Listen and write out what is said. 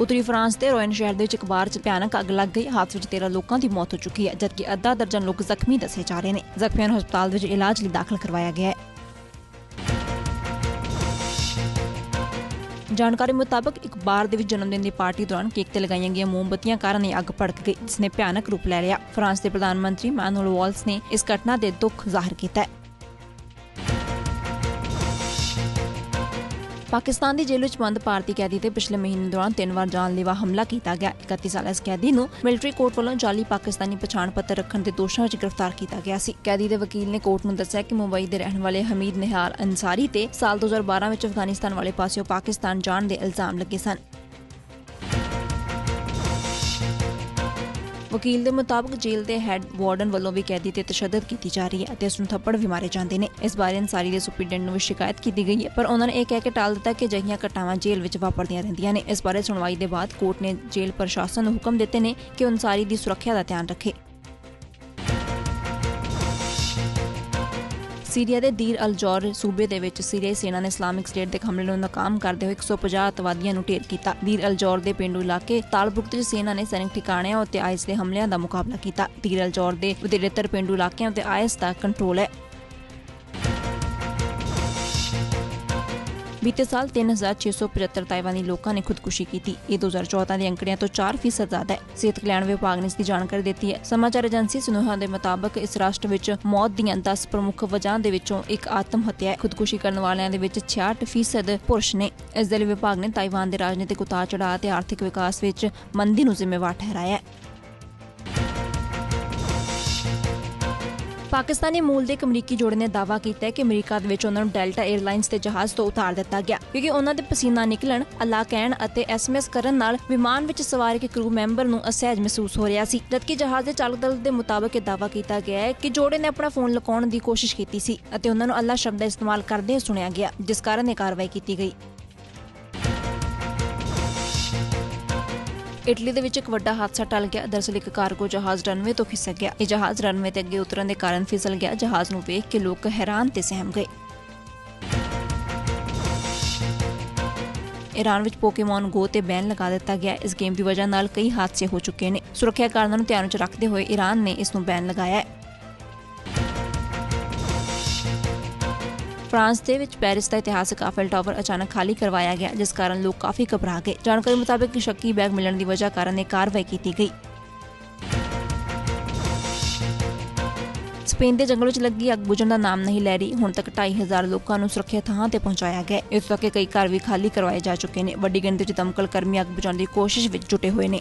ਉੱਤਰੀ ਫਰਾਂਸ ਦੇ ਰੋਇਨ ਸ਼ਹਿਰ ਦੇ ਵਿੱਚ ਇੱਕ ਬਾਰ 'ਚ ਭਿਆਨਕ ਅੱਗ ਲੱਗ ਗਈ। ਹਾਦਸੇ ਵਿੱਚ 13 ਲੋਕਾਂ ਦੀ ਮੌਤ ਹੋ ਚੁੱਕੀ ਹੈ, ਜਦਕਿ ਅੱਧਾ ਦਰਜਨ ਲੋਕ ਜ਼ਖਮੀ ਦੱਸੇ ਜਾ ਰਹੇ ਨੇ। ਜ਼ਖਮੀਆਂ ਨੂੰ ਹਸਪਤਾਲ ਵਿੱਚ ਇਲਾਜ ਲਈ ਦਾਖਲ ਕਰਵਾਇਆ ਗਿਆ ਹੈ। ਜਾਣਕਾਰੀ ਮੁਤਾਬਕ ਇੱਕ ਬਾਰ ਦੇ ਵਿੱਚ ਜਨਮ ਦਿਨ ਦੀ ਪਾਰਟੀ ਦੌਰਾਨ ਕੇਕ ਤੇ ਲਗਾਈਆਂ ਗਈਆਂ ਮੋਮਬੱਤੀਆਂ ਕਾਰਨ ਇਹ ਅੱਗ ਭੜਕ ਗਈ, ਜਿਸ ਨੇ ਭਿਆਨਕ ਰੂਪ ਲੈ ਲਿਆ। ਫਰਾਂਸ ਦੇ ਪ੍ਰਧਾਨ ਮੰਤਰੀ ਮੈਨੂਅਲ ਵਾਲਸ ਨੇ ਇਸ ਘਟਨਾ ਦੇ ਦੁੱਖ ਜ਼ਾਹਿਰ ਕੀਤਾ ਹੈ। ਪਾਕਿਸਤਾਨ ਦੀ ਜੇਲ੍ਹ ਵਿੱਚ ਬੰਦ ਭਾਰਤੀ ਕੈਦੀ ਤੇ ਪਿਛਲੇ ਮਹੀਨੇ ਦੌਰਾਨ ਤਿੰਨ ਵਾਰ ਜਾਨਲੇਵਾ ਹਮਲਾ ਕੀਤਾ ਗਿਆ। 31 ਸਾਲਾ ਇਸ ਕੈਦੀ ਨੂੰ ਮਿਲਟਰੀ ਕੋਰਟ ਵੱਲੋਂ ਜਾਲੀ ਪਾਕਿਸਤਾਨੀ ਪਛਾਣ ਪੱਤਰ ਰੱਖਣ ਦੇ ਦੋਸ਼ਾਂ ਵਿੱਚ ਗ੍ਰਿਫਤਾਰ ਕੀਤਾ ਗਿਆ ਸੀ। ਕੈਦੀ ਦੇ ਵਕੀਲ ਨੇ ਕੋਰਟ ਨੂੰ ਦੱਸਿਆ ਕਿ ਮੁੰਬਈ ਦੇ ਰਹਿਣ ਵਾਲੇ ਹਮੀਦ ਨਿਹਾਲ ਅੰਸਾਰੀ ਤੇ ਸਾਲ 2012 ਵਿੱਚ ਅਫਗਾਨਿਸਤਾਨ ਵਾਲੇ ਪਾਸਿਓਂ ਪਾਕਿਸਤਾਨ ਜਾਣ ਦੇ ਇਲਜ਼ਾਮ ਲੱਗੇ ਸਨ। ਵਕੀਲ ਦੇ ਮੁਤਾਬਕ ਜੇਲ੍ਹ ਦੇ ਹੈੱਡ ਵਾਰਡਨ ਵੱਲੋਂ ਵੀ ਕੈਦੀ ਤੇ ਤਸ਼ੱਦਦ ਕੀਤੀ ਜਾ ਰਹੀ ਹੈ ਅਤੇ ਉਸ ਨੂੰ ਥੱਪੜ ਵੀ ਮਾਰੇ ਜਾਂਦੇ ਨੇ। ਇਸ ਬਾਰੇ ਅਨਸਾਰੀ ਦੇ ਸੁਪਰਡੈਂਟ ਨੂੰ ਵੀ ਸ਼ਿਕਾਇਤ ਕੀਤੀ ਗਈ ਹੈ, ਪਰ ਉਹਨਾਂ ਨੇ ਇਹ ਕਹਿ ਕੇ ਟਾਲ ਦਿੱਤਾ ਕਿ ਅਜਿਹੀਆਂ ਘਟਨਾਵਾਂ ਜੇਲ੍ਹ ਵਿੱਚ ਵਾਪਰਦੀਆਂ ਰਹਿੰਦੀਆਂ ਨੇ। ਇਸ ਬਾਰੇ ਸੁਣਵਾਈ ਦੇ ਬਾਅਦ ਕੋਰਟ ਨੇ ਜੇਲ੍ਹ ਪ੍ਰਸ਼ਾਸਨ ਨੂੰ ਹੁਕਮ ਦਿੱਤੇ ਨੇ ਕਿ ਉਹ ਅੰਸਾਰੀ ਦੀ ਸੁਰੱਖਿਆ ਦਾ ਧਿਆਨ ਰੱਖੇ। ਸੀਰੀਆ ਦੇ ਦੀਰ ਅਲਜ਼ੌਰ ਸੂਬੇ ਦੇ ਵਿੱਚ ਸੀਰੀਆਈ ਸੈਨਾ ਨੇ ਇਸਲਾਮਿਕ ਸਟੇਟ ਦੇ ਹਮਲੇ ਨੂੰ ਨਾਕਾਮ ਕਰਦੇ ਹੋਏ 150 ਅਤਵਾਦੀਆਂ ਨੂੰ ਢੇਰ ਕੀਤਾ। ਦੀਰ ਅਲਜ਼ੌਰ ਦੇ ਪਿੰਡੂ ਇਲਾਕੇ ਤਾਲਬੁਕਤ ਵਿੱਚ ਸੈਨਾ ਨੇ ਸੈਨਿਕ ਠਿਕਾਣਿਆਂ ਉੱਤੇ ਆਇਸ ਦੇ ਹਮਲਿਆਂ ਦਾ ਮੁਕਾਬਲਾ ਕੀਤਾ। ਦੀਰ ਅਲਜ਼ੌਰ ਦੇ ਵਧੇਰੇਤਰ ਪਿੰਡੂ ਇਲਾਕਿਆਂ ਉੱਤੇ ਆਇਸ ਦਾ ਕੰਟਰੋਲ ਹੈ। ਬੀਤੇ ਸਾਲ 3675 ਤਾਈਵਾਨੀ ਲੋਕਾਂ ਨੇ ਖੁਦਕੁਸ਼ੀ ਕੀਤੀ। ਇਹ 2014 ਦੇ ਅੰਕੜਿਆਂ ਤੋਂ 4% ਜ਼ਿਆਦਾ ਹੈ। ਸਿਹਤ ਕਲਿਆਣ ਵਿਭਾਗ ਨੇ ਇਸ ਦੀ ਜਾਣਕਾਰੀ ਦਿੱਤੀ ਹੈ। ਸਮਾਚਾਰ ਏਜੰਸੀ ਸੁਨੇਹਾ ਦੇ ਮੁਤਾਬਕ ਇਸ ਰਾਸ਼ਟਰ ਵਿੱਚ ਮੌਤ ਦੀਆਂ 10 ਪ੍ਰਮੁੱਖ ਵਜ੍ਹਾ ਦੇ ਵਿੱਚੋਂ ਇੱਕ ਆਤਮ ਹੱਤਿਆ ਹੈ। ਖੁਦਕੁਸ਼ੀ ਕਰਨ ਵਾਲਿਆਂ ਦੇ ਵਿੱਚ 66% ਪੁਰਸ਼ ਨੇ। ਇਸ ਦੇ ਲਈ ਵਿਭਾਗ ਨੇ ਤਾਈਵਾਨ ਦੇ ਰਾਜਨੀਤਿਕ ਉਤਾਰ ਚੜਾਅ ਅਤੇ ਆਰਥਿਕ ਵਿਕਾਸ ਵਿੱਚ ਮੰਦੀ ਨੂੰ ਜ਼ਿੰਮੇਵਾਰ ਠਹਿਰਾਇਆ ਹੈ। ਪਾਕਿਸਤਾਨੀ ਮੂਲ ਦੇ ਇੱਕ ਅਮਰੀਕੀ ਜੋੜੇ ਨੇ ਦਾਅਵਾ ਕੀਤਾ ਹੈ ਕਿ ਅਮਰੀਕਾ ਦੇ ਵਿੱਚ ਉਹਨਾਂ ਨੂੰ ਡੈਲਟਾ 에ਅਰਲਾਈਨਸ ਦੇ ਜਹਾਜ਼ ਤੋਂ ਉਤਾਰ ਦਿੱਤਾ ਗਿਆ, ਕਿਉਂਕਿ ਉਹਨਾਂ ਦੇ ਪਸੀਨਾ ਨਿਕਲਣ ਅੱਲਾ ਕਹਿਣ ਅਤੇ ਐਸਐਮਐਸ ਕਰਨ ਨਾਲ ਵਿਮਾਨ ਵਿੱਚ ਸਵਾਰ ਇੱਕ ਕਰੂ ਮੈਂਬਰ ਨੂੰ ਅਸਹਿਜ ਮਹਿਸੂਸ ਹੋ ਰਿਹਾ ਸੀ, ਜਦਕਿ ਜਹਾਜ਼ ਦੇ ਚਾਲਕ ਦਲ ਦੇ ਮੁਤਾਬਕ ਇਹ ਦਾਅਵਾ ਕੀਤਾ ਗਿਆ ਹੈ ਕਿ ਜੋੜੇ ਨੇ ਆਪਣਾ ਫੋਨ ਲੁਕਾਉਣ ਦੀ ਕੋਸ਼ਿਸ਼ ਕੀਤੀ ਸੀ ਅਤੇ ਉਹਨਾਂ ਨੂੰ ਅੱਲਾ ਸ਼ਬਦ ਦਾ ਇਸਤੇਮਾਲ ਕਰਦੇ ਸੁਣਿਆ ਗਿਆ, ਜਿਸ ਕਾਰਨ ਇਹ ਕਾਰਵਾਈ ਕੀਤੀ ਗਈ। ਇਟਲੀ ਦੇ ਵਿੱਚ ਇੱਕ ਵੱਡਾ ਹਾਦਸਾ ਟਲ ਗਿਆ। ਦਰਸਲ ਇੱਕ ਕਾਰਗੋ ਜਹਾਜ਼ ਰਨਵੇ ਤੋਂ ਖਿਸਕ ਗਿਆ। ਇਹ ਜਹਾਜ਼ ਰਨਵੇ ਤੇ ਅੱਗੇ ਉਤਰਨ ਦੇ ਕਾਰਨ ਫਿਸਲ ਗਿਆ। ਜਹਾਜ਼ ਨੂੰ ਵੇਖ ਕੇ ਲੋਕ ਹੈਰਾਨ ਤੇ ਸਹਿਮ ਗਏ। ਈਰਾਨ ਵਿੱਚ ਪੋਕੇਮੋਨ ਗੋ ਤੇ ਬੈਨ ਲਗਾ ਦਿੱਤਾ ਗਿਆ। ਇਸ ਗੇਮ ਦੀ ਵਜ੍ਹਾ ਨਾਲ ਕਈ ਹਾਦਸੇ ਹੋ ਚੁੱਕੇ ਨੇ। ਸੁਰੱਖਿਆ ਕਾਰਨਾਂ ਨੂੰ ਧਿਆਨ ਵਿੱਚ ਰੱਖਦੇ ਹੋਏ ਈਰਾਨ ਨੇ ਇਸ ਨੂੰ ਬੈਨ ਲਗਾਇਆ ਹੈ। ਫਰਾਂਸ ਦੇ ਵਿੱਚ ਪੈਰਿਸ ਦਾ ਇਤਿਹਾਸਕ ਆਫਲ ਟਾਵਰ ਅਚਾਨਕ ਖਾਲੀ ਕਰਵਾਇਆ ਗਿਆ, ਜਿਸ ਕਾਰਨ ਲੋਕ ਕਾਫੀ ਘਬਰਾ ਗਏ। ਜਾਣਕਾਰੀ ਮੁਤਾਬਕ ਸ਼ੱਕੀ ਬੈਗ ਮਿਲਣ ਦੀ ਵਜ੍ਹਾ ਕਾਰਨ ਇਹ ਕਾਰਵਾਈ ਕੀਤੀ ਗਈ। ਸਪੇਨ ਦੇ ਜੰਗਲ ਵਿੱਚ ਲੱਗੀ ਅੱਗ ਬੁਝਣ ਦਾ ਨਾਮ ਨਹੀਂ ਲੈ ਰਹੀ। ਹੁਣ ਤੱਕ 2500 ਲੋਕਾਂ ਨੂੰ ਸੁਰੱਖਿਅਤ ਥਾਂ ਤੇ ਪਹੁੰਚਾਇਆ ਗਿਆ ਇਸ ਤੱਕ ਕਈ ਘਰ ਵੀ ਖਾਲੀ ਕਰਵਾਏ ਜਾ ਚੁੱਕੇ ਨੇ। ਵੱਡੀ ਗਿਣਤੀ ਵਿੱਚ ਦਮਕਲ ਕਰਮੀ ਅੱਗ ਬੁਝਾਉਣ ਦੀ ਕੋਸ਼ਿਸ਼ ਵਿੱਚ ਜੁਟੇ ਹੋਏ ਨੇ।